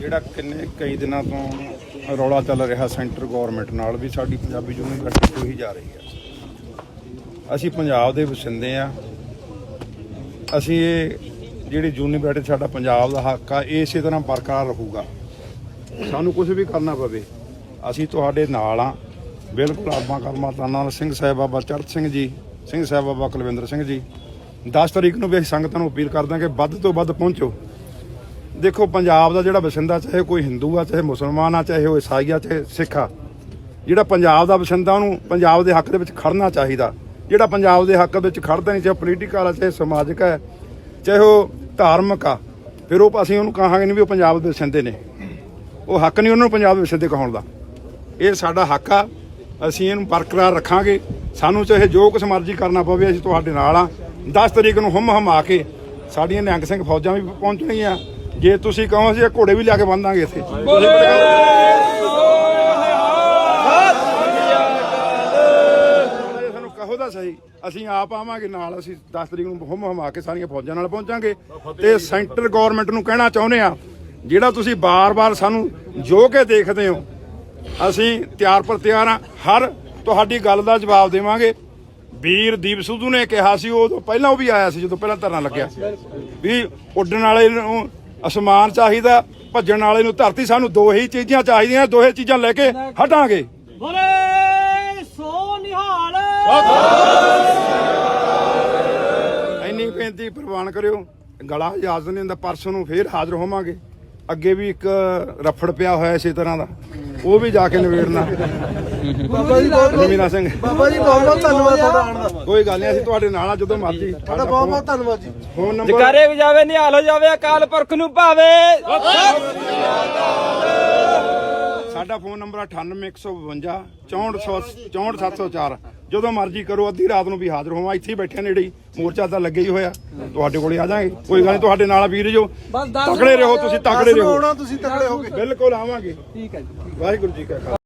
ਜਿਹੜਾ ਕਿੰਨੇ ਕਈ ਦਿਨਾਂ ਤੋਂ ਰੌਲਾ ਚੱਲ ਰਿਹਾ ਸੈਂਟਰ ਗਵਰਨਮੈਂਟ ਨਾਲ ਵੀ ਸਾਡੀ ਪੰਜਾਬੀ ਯੂਨੀਵਰਸਿਟੀ ਤੋਂ ਹੀ ਜਾ ਰਹੀ ਹੈ। ਅਸੀਂ ਪੰਜਾਬ ਦੇ ਵਸਿੰਦੇ ਆ ਅਸੀਂ ਇਹ ਜਿਹੜੀ ਯੂਨੀਵਰਸਿਟੀ ਸਾਡਾ ਪੰਜਾਬ ਦਾ ਹੱਕ ਆ ਇਹ ਇਸੇ ਤਰ੍ਹਾਂ ਬਰਕਰਾਰ ਰਹੂਗਾ। ਸਾਨੂੰ ਕੁਝ ਵੀ ਕਰਨਾ ਪਵੇ। ਅਸੀਂ ਤੁਹਾਡੇ ਨਾਲ ਆ ਬਿਲਕੁਲ ਆਬਾ ਕਰਮਾ ਤਾਨਾ ਸਿੰਘ ਸਾਹਿਬ ਬਾਬਾ ਚੜ੍ਹਤ ਸਿੰਘ ਜੀ ਸਿੰਘ ਸਾਹਿਬ ਬਾਬਾ ਕੁਲਵਿੰਦਰ ਸਿੰਘ ਜੀ। 10 ਤਰੀਕ ਨੂੰ ਵੀ ਅਸੀਂ ਸੰਗਤਾਂ ਨੂੰ ਅਪੀਲ ਕਰਦੇ ਹਾਂ ਕਿ ਵੱਧ ਤੋਂ ਵੱਧ ਪਹੁੰਚੋ। ਦੇਖੋ, ਪੰਜਾਬ ਦਾ ਜਿਹੜਾ ਵਸਿੰਦਾ ਚਾਹੇ ਕੋਈ ਹਿੰਦੂ ਆ, ਚਾਹੇ ਮੁਸਲਮਾਨ ਆ, ਚਾਹੇ ਉਹ ਈਸਾਈ ਆ, ਚਾਹੇ ਸਿੱਖ ਆ, ਜਿਹੜਾ ਪੰਜਾਬ ਦਾ ਵਸਿੰਦਾ ਉਹਨੂੰ ਪੰਜਾਬ ਦੇ ਹੱਕ ਦੇ ਵਿੱਚ ਖੜਨਾ ਚਾਹੀਦਾ। ਜਿਹੜਾ ਪੰਜਾਬ ਦੇ ਹੱਕ ਵਿੱਚ ਖੜਦਾ ਨਹੀਂ, ਚਾਹੇ ਪੋਲੀਟੀਕਲ ਆ, ਚਾਹੇ ਸਮਾਜਿਕ ਆ, ਚਾਹੇ ਉਹ ਧਾਰਮਿਕ ਆ, ਫਿਰ ਉਹ ਅਸੀਂ ਉਹਨੂੰ ਕਹਾਂਗੇ ਨਹੀਂ ਵੀ ਉਹ ਪੰਜਾਬ ਦੇ ਵਸਿੰਦੇ ਨੇ। ਉਹ ਹੱਕ ਨਹੀਂ ਉਹਨਾਂ ਨੂੰ ਪੰਜਾਬ ਦੇ ਵਸਿੰਦੇ ਕਹਾਉਣ ਦਾ। ਇਹ ਸਾਡਾ ਹੱਕ ਆ, ਅਸੀਂ ਇਹਨੂੰ ਬਰਕਰਾਰ ਰੱਖਾਂਗੇ। ਸਾਨੂੰ ਚਾਹੇ ਜੋ ਕੁਛ ਮਰਜ਼ੀ ਕਰਨਾ ਪਵੇ, ਅਸੀਂ ਤੁਹਾਡੇ ਨਾਲ ਆ। 10 ਤਰੀਕ ਨੂੰ ਹਮ ਹਮ ਆ ਕੇ ਸਾਡੀਆਂ ਨਿਹੰਗ ਸਿੰਘ ਫੌਜਾਂ ਵੀ ਪਹੁੰਚਣਗੀਆਂ ਜੇ ਤੁਸੀਂ ਕਹੋ ਅਸੀਂ ਇਹ ਘੋੜੇ ਵੀ ਲਿਆ ਕੇ ਬੰਨਾਂਗੇ ਇੱਥੇ। ਸਾਨੂੰ ਕਹੋ ਸਹੀ। ਅਸੀਂ ਆਪ ਆਵਾਂਗੇ ਨਾਲ ਅਸੀਂ 10 ਤਰੀਕ ਨੂੰ ਹਮ ਹਮ ਕੇ ਸਾਰੀਆਂ ਫੌਜਾਂ ਨਾਲ ਪਹੁੰਚਾਂਗੇ। ਤੇ ਸੈਂਟਰ ਗਵਰਨਮੈਂਟ ਨੂੰ ਕਹਿਣਾ ਚਾਹੁੰਦੇ ਆ ਜਿਹੜਾ ਤੁਸੀਂ ਬਾਰ-ਬਾਰ ਸਾਨੂੰ ਜੋ ਕੇ ਦੇਖਦੇ ਹੋ ਅਸੀਂ ਤਿਆਰ ਪਰ ਤਿਆਰ ਆ ਹਰ ਤੁਹਾਡੀ ਗੱਲ ਦਾ ਜਵਾਬ ਦੇਵਾਂਗੇ। ਵੀਰ ਦੀਪ ਸਿੱਧੂ ਨੇ ਕਿਹਾ ਸੀ ਉਹ ਪਹਿਲਾਂ ਉਹ ਵੀ ਆਇਆ ਸੀ ਜਦੋਂ ਪਹਿਲਾਂ ਧਰਨਾ ਲੱਗਿਆ। ਵੀ ਉੱਡਣ ਵਾਲੇ ਨੂੰ ਅਸਮਾਨ ਚਾਹੀਦਾ ਭੱਜਣ ਵਾਲੇ ਨੂੰ ਧਰਤੀ ਸਾਨੂੰ ਦੋ ਹੀ ਚੀਜ਼ਾਂ ਚਾਹੀਦੀਆਂ ਦੋਹੇ ਚੀਜ਼ਾਂ ਲੈ ਕੇ ਹਟਾਂਗੇ। ਬੋਲੇ ਸੋ ਨਿਹਾਲ। ਇੰਨੀ ਬੇਨਤੀ ਪ੍ਰਵਾਨ ਕਰਿਓ ਗਲਾ ਇਜਾਜ਼ਤ ਨਹੀਂ ਹੁੰਦਾ ਪਰਸੋਂ ਨੂੰ ਫੇਰ ਹਾਜ਼ਰ ਹੋਵਾਂਗੇ। ਅੱਗੇ ਵੀ ਇੱਕ ਰਫੜ ਪਿਆ ਹੋਇਆ ਇਸੇ ਤਰ੍ਹਾਂ ਦਾ। ਉਹ ਵੀ ਜਾ ਕੇ ਨਿਬੇੜਨਾ। ਬਾਬਾ ਜੀ ਬਹੁਤ ਰਮੀਨਾ ਸਿੰਘ। ਬਾਬਾ ਜੀ ਬਹੁਤ ਬਹੁਤ ਧੰਨਵਾਦ ਤੁਹਾਡਾ ਆਉਣ ਦਾ। ਕੋਈ ਗੱਲ ਨਹੀਂ ਅਸੀਂ ਤੁਹਾਡੇ ਨਾਲ ਆ ਜਦੋਂ ਮਰਜ਼ੀ। ਤੁਹਾਡਾ ਬਹੁਤ ਬਹੁਤ ਧੰਨਵਾਦ ਜੀ। ਫੋਨ ਨੰਬਰ ਜਕਾਰੇ ਵਜਾਵੇ ਨਿਹਾਲ ਹੋ ਜਾਵੇ ਅਕਾਲ ਪੁਰਖ ਨੂੰ ਭਾਵੇ। ਸਾਡਾ ਫੋਨ ਨੰਬਰ 98152 64704 ਜਦੋਂ ਮਰਜ਼ੀ ਕਰੋ ਅੱਧੀ ਰਾਤ ਨੂੰ ਵੀ ਹਾਜ਼ਰ ਹੋਵਾਂ। ਇੱਥੇ ਹੀ ਬੈਠੇ ਨੇੜੇ ਹੀ ਮੋਰਚਾ ਤਾਂ ਲੱਗੇ ਹੀ ਹੋਇਆ। ਤੁਹਾਡੇ ਕੋਲੇ ਆ ਜਾਾਂਗੇ। ਕੋਈ ਗੱਲ ਨਹੀਂ ਤੁਹਾਡੇ ਨਾਲ ਆ ਵੀਰ ਜੋ। ਤਕੜੇ ਰਹੋ ਤੁਸੀਂ ਤਕੜੇ ਰਹੋ। ਬਿਲਕੁਲ ਆਵਾਂਗੇ। ਠੀਕ ਹੈ ਜੀ ਵਾਹਿਗੁਰੂ ਜੀ ਕਾ ਖਾਲਸਾ।